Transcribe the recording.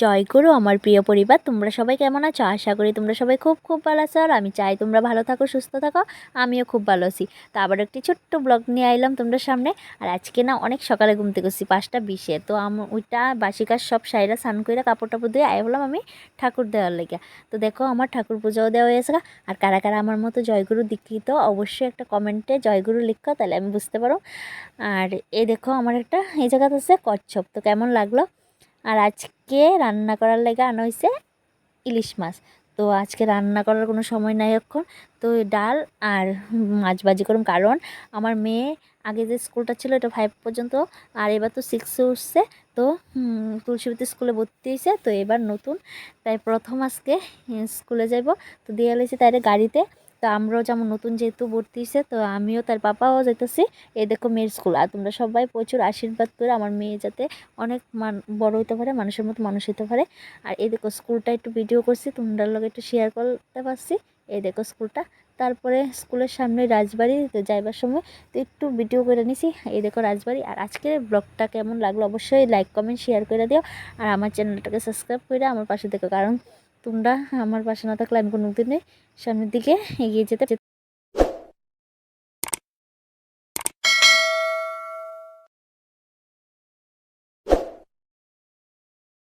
জয় গুরু আমার প্রিয় পরিবার। তোমরা সবাই কেমন আছো? আশা করি তোমরা সবাই খুব খুব ভালো আছো। আর আমি চাই তোমরা ভালো থাকো, সুস্থ থাকো। আমিও খুব ভালো আছি। তো আবার একটি ছোট্ট ব্লগ নিয়ে আইলাম তোমরা সামনে। আর আজকে না অনেক সকালে ঘুমতে গেছি পাঁচটা বিশে। তো আমি ওইটা বাসি কাজ সব সাইরা স্নান করে কাপড় টাপড় দিয়ে আয় বললাম আমি ঠাকুর দেওয়ার লেগে। তো দেখো আমার ঠাকুর পুজোও দেওয়া হয়েছে। আর কারা কারা আমার মতো জয়গুরু দীক্ষিত, অবশ্যই একটা কমেন্টে জয়গুরু লিখো, তাহলে আমি বুঝতে পারো। আর এই দেখো আমার একটা, এই জায়গাতে আছে কচ্ছপ। তো কেমন লাগল? আর আজকে রান্না করার লেগে আনা হয়েছে ইলিশ মাছ। তো আজকে রান্না করার কোনো সময় নাই এখন। তো ডাল আর মাছ ভাজি করুন কারণ আমার মেয়ে আগে যে স্কুলটা ছিল এটা ফাইভ পর্যন্ত, আর এবার তো সিক্সে উঠছে। তো তুলসীবতী স্কুলে ভর্তি হয়েছে তো এবার নতুন, তাই প্রথম আজকে স্কুলে যাব তো দিয়ে এলেছি তাই গাড়িতে। তো আমরাও যেমন নতুন যেহেতু ভর্তি হয়েছে তো আমিও তার পাপাও যাইতেছি। এই দেখো মেয়ের স্কুল, আর তোমরা সবাই প্রচুর আশীর্বাদ করে আমার মেয়ে যাতে অনেক মান, বড় হইতে পারে, মানুষের মতো মানুষ হইতে পারে। আর এই দেখো স্কুলটা একটু ভিডিও করছি তোমরা লগে একটু শেয়ার করতে পারছি। এই দেখো স্কুলটা, তারপরে স্কুলের সামনে রাজবাড়ি, তো যাইবার সময় তো একটু ভিডিও করে নিছি। এই দেখো রাজবাড়ি, আর আজকের ব্লগটা কেমন লাগল অবশ্যই লাইক কমেন্ট শেয়ার করে দিও। আর আমার চ্যানেলটাকে সাবস্ক্রাইব করে আমার পাশে দেখো কারণ তোমরা আমার পাশে না থাকলে আমি কোনো দিনে সামনের দিকে এগিয়ে যেতে